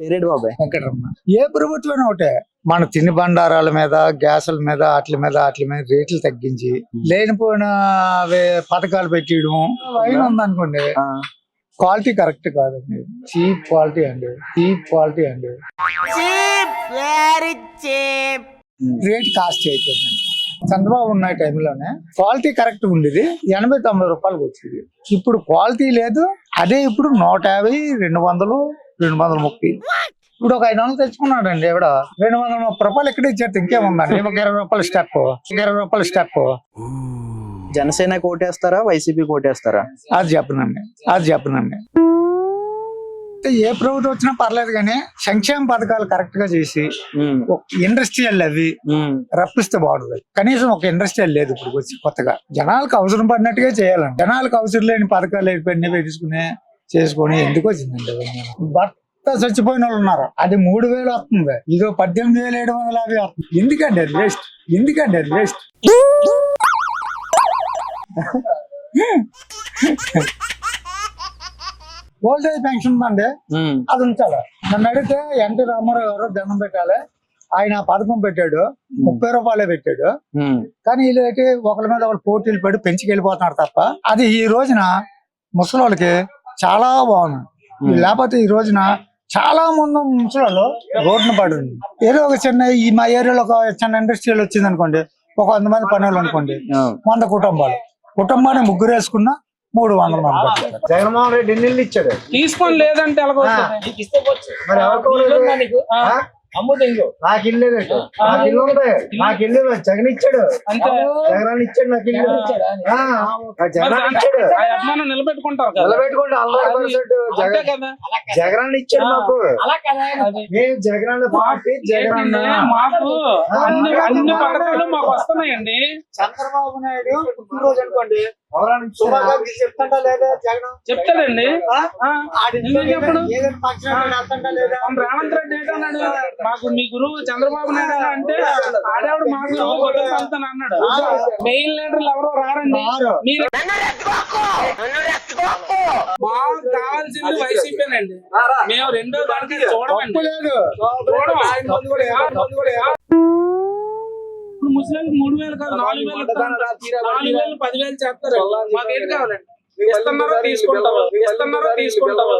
Parade బాబాయ్. ఏ ప్రభుత్వం ఒకటే మన తిని బండారాల మీద గ్యాసుల మీద వాటి మీద వాటి మీద రేట్లు తగ్గించి లేనిపోయిన పథకాలు పెట్టియడం అయిన ఉందనుకోండి ఆ, క్వాలిటీ కరెక్ట్ కాదండి. చీప్ క్వాలిటీ అండి చీప్ క్వాలిటీ అండి. రేట్ కాస్ట్ అయిపోయిందండి చంద్రబాబు ఉన్న టైంలోనే క్వాలిటీ కరెక్ట్ ఉండేది ఎనభై తొంభై రూపాయలకు వచ్చేది. ఇప్పుడు క్వాలిటీ లేదు అదే ఇప్పుడు నూట యాభై రెండు వందలు రెండు వందల ముప్పై. ఇప్పుడు ఒక ఐదు వందలు తెచ్చుకున్నాడండి ఎవడ. రెండు వందల ముప్పై రూపాయలు ఎక్కడ ఇచ్చారు ఇంకేముందండి? ఒక ఇరవై రూపాయల స్టెప్ ఇరవై రూపాయల స్టెప్ జనసేన కోటేస్తారా? వైసీపీ కోటేస్తారా? అది చెప్పనండి. అది చెప్పనండి. ఏ ప్రభుత్వం వచ్చినా పర్లేదు కానీ సంక్షేమ పథకాలు కరెక్ట్గా చేసి ఇండస్ట్రియల్ అవి రప్పిస్తే బాగుంటుంది. కనీసం ఒక ఇండస్ట్రియల్ లేదు ఇప్పుడు వచ్చి కొత్తగా. జనాలకు అవసరం పడినట్టుగా చేయాలండి. జనాలకు అవసరం లేని పథకాలు అయిపోయి పెట్టించుకుని చేసుకొని ఎందుకు వచ్చిందండి? భర్త చచ్చిపోయిన వాళ్ళు ఉన్నారు. అది మూడు వేలు వస్తుంది. ఇదో పద్దెనిమిది వేలు ఏడు వందల యాభై వస్తుంది. ఎందుకండి అది వేస్ట్ ఎందుకండి అది వేస్ట్ ఓల్డ్ ఏజ్ పెన్షన్ ఉందండి. ఉమ్, అది ఉంచాలి. నన్ను అడిగితే ఎన్టీ రామారావు గారు దండం పెట్టాలి. ఆయన పథకం పెట్టాడు. ముప్పై రూపాయలే పెట్టాడు. కానీ వీళ్ళకి ఒకరి మీద ఒకరు పోటీలు పడి పెంచుకెళ్ళిపోతున్నారు తప్ప. అది ఈ రోజున ముసలోళ్ళకి చాలా బాగుంది. లేకపోతే ఈ రోజున చాలా మంది ముసలోళ్ళు రోడ్డున పడింది. ఏదో ఒక చిన్న ఈ మా ఏరియాలో ఒక చిన్న ఇండస్ట్రియల్ వచ్చింది అనుకోండి ఒక వంద మంది పని వాళ్ళు అనుకోండి వంద కుటుంబాలు. కుటుంబాన్ని ముగ్గురు వేసుకున్న మూడు వందల మంది. జగన్మోహన్ రెడ్డి ఇచ్చాడు. తీసుకొని లేదంటే నాకు ఇల్లు నాకు ఇల్లు ఉంది నాకు ఇల్లు. జగన్ ఇచ్చాడు. జగన్ ఇచ్చాడు? నాకు ఇల్లు జగన్ ఇచ్చాడు నిలబెట్టుకుంటారు జగన్ ఇచ్చాడు మాకు. అది మేము జగన్ పార్టీ జగన్ ఏంటంటే మాకు అన్ని అన్ని పథకాలు మాకు వస్తున్నాయండి. చంద్రబాబు నాయుడు పుట్టినరోజు అనుకోండి చెప్తాడండి. రేవంత్ రెడ్డి ఏంటన్నాడు మాకు మీ గురువు చంద్రబాబు నాయుడు అంటే ఆడేవాడు మా గురువు అన్నాడు. మెయిన్ లీడర్లు ఎవరో రారండి. రారు. మీరు మాకు కావాల్సింది వైసీపీనండి మేము రెండో దానికి చూడమండి. తప్పు ముస్లింలకు మూడు వేలు కాదు నాలుగు వేలు. నాలుగు వేలు పదివేలు చేస్తారు. మాకు ఏంటి కావాలండి? ఇస్తున్నారో తీసుకుంటారు. ఇస్తున్నారో తీసుకుంటారు.